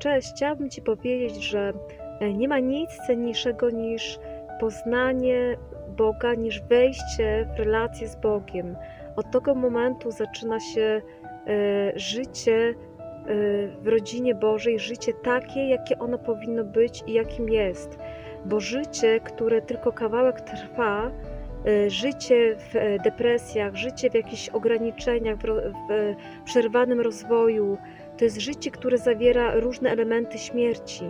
Cześć, chciałabym Ci powiedzieć, że e, nie ma nic cenniejszego niż poznanie Boga, niż wejście w relację z Bogiem. Od tego momentu zaczyna się e, życie e, w rodzinie Bożej, życie takie, jakie ono powinno być i jakim jest. Bo życie, które tylko kawałek trwa, życie w depresjach, życie w jakichś ograniczeniach, w, przerwanym rozwoju, to jest życie, które zawiera różne elementy śmierci.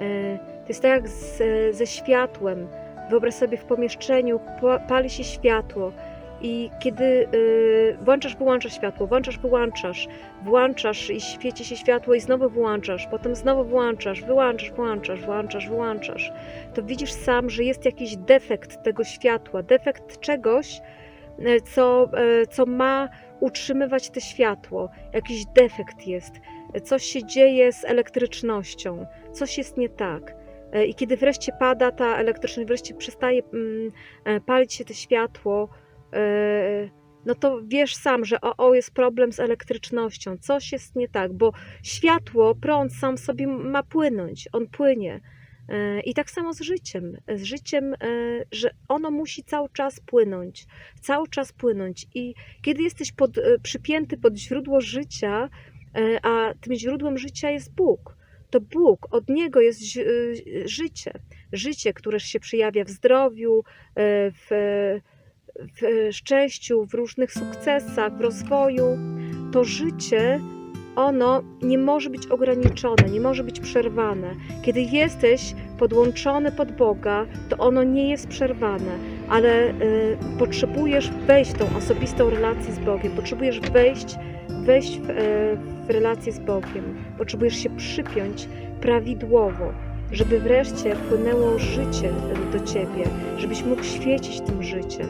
E, To jest tak jak z, ze światłem. Wyobraź sobie w pomieszczeniu, pa- pali się światło i kiedy y, włączasz, wyłączasz światło, włączasz, wyłączasz, włączasz i świeci się światło i znowu włączasz, potem znowu włączasz, wyłączasz, włączasz, włączasz, wyłączasz, to widzisz sam, że jest jakiś defekt tego światła, defekt czegoś, e, co, e, co ma utrzymywać to światło. Jakiś defekt jest, coś się dzieje z elektrycznością, coś jest nie tak. E, I kiedy wreszcie pada ta elektryczność, wreszcie przestaje mm, e, palić się to światło, e, no to wiesz sam, że o, o jest problem z elektrycznością, coś jest nie tak, bo światło, prąd sam sobie ma płynąć, on płynie. E, I tak samo z życiem. Z życiem, e, że ono musi cały czas płynąć, cały czas płynąć. I kiedy jesteś pod, e, przypięty pod źródło życia, a tym źródłem życia jest Bóg, to Bóg, od Niego jest życie. Życie, które się przejawia w zdrowiu, w, w szczęściu, w różnych sukcesach, w rozwoju. To życie, ono nie może być ograniczone, nie może być przerwane. Kiedy jesteś podłączony pod Boga, to ono nie jest przerwane, ale y, potrzebujesz wejść w tą osobistą relację z Bogiem, potrzebujesz wejść, wejść w, y, w relację z Bogiem, potrzebujesz się przypiąć prawidłowo, żeby wreszcie płynęło życie do ciebie, żebyś mógł świecić tym życiem,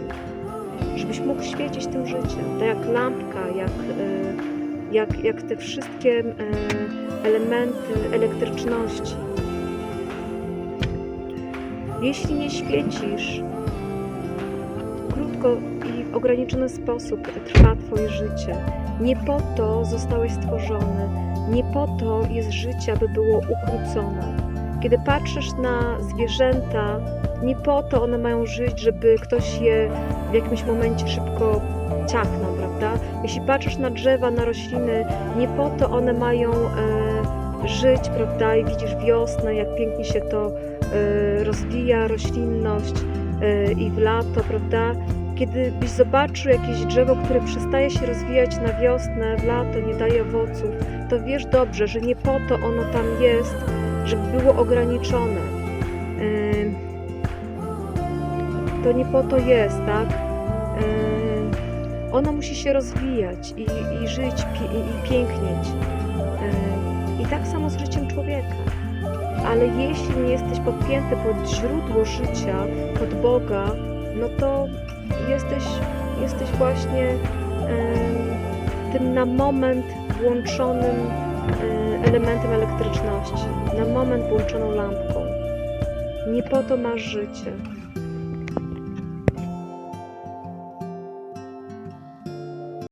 żebyś mógł świecić tym życiem, tak jak lampka, jak, y, jak, jak te wszystkie y, elementy elektryczności. Jeśli nie świecisz, krótko i w ograniczony sposób trwa Twoje życie. Nie po to zostałeś stworzony, nie po to jest życie, aby było ukrócone. Kiedy patrzysz na zwierzęta, nie po to one mają żyć, żeby ktoś je w jakimś momencie szybko ciachnął, prawda? Jeśli patrzysz na drzewa, na rośliny, nie po to one mają e, żyć, prawda? I widzisz wiosnę, jak pięknie się to e, rozwija, roślinność e, i w lato, prawda? Kiedy byś zobaczył jakieś drzewo, które przestaje się rozwijać na wiosnę, w lato, nie daje owoców, to wiesz dobrze, że nie po to ono tam jest, żeby było ograniczone. Ym, To nie po to jest, tak? Ym, Ono musi się rozwijać i, i żyć i, i pięknieć. Ym, I tak samo z życiem człowieka. Ale jeśli nie jesteś podpięty pod źródło życia, pod Boga, no to jesteś, jesteś właśnie em, tym na moment włączonym e, elementem elektryczności, na moment włączoną lampką. Nie po to masz życie.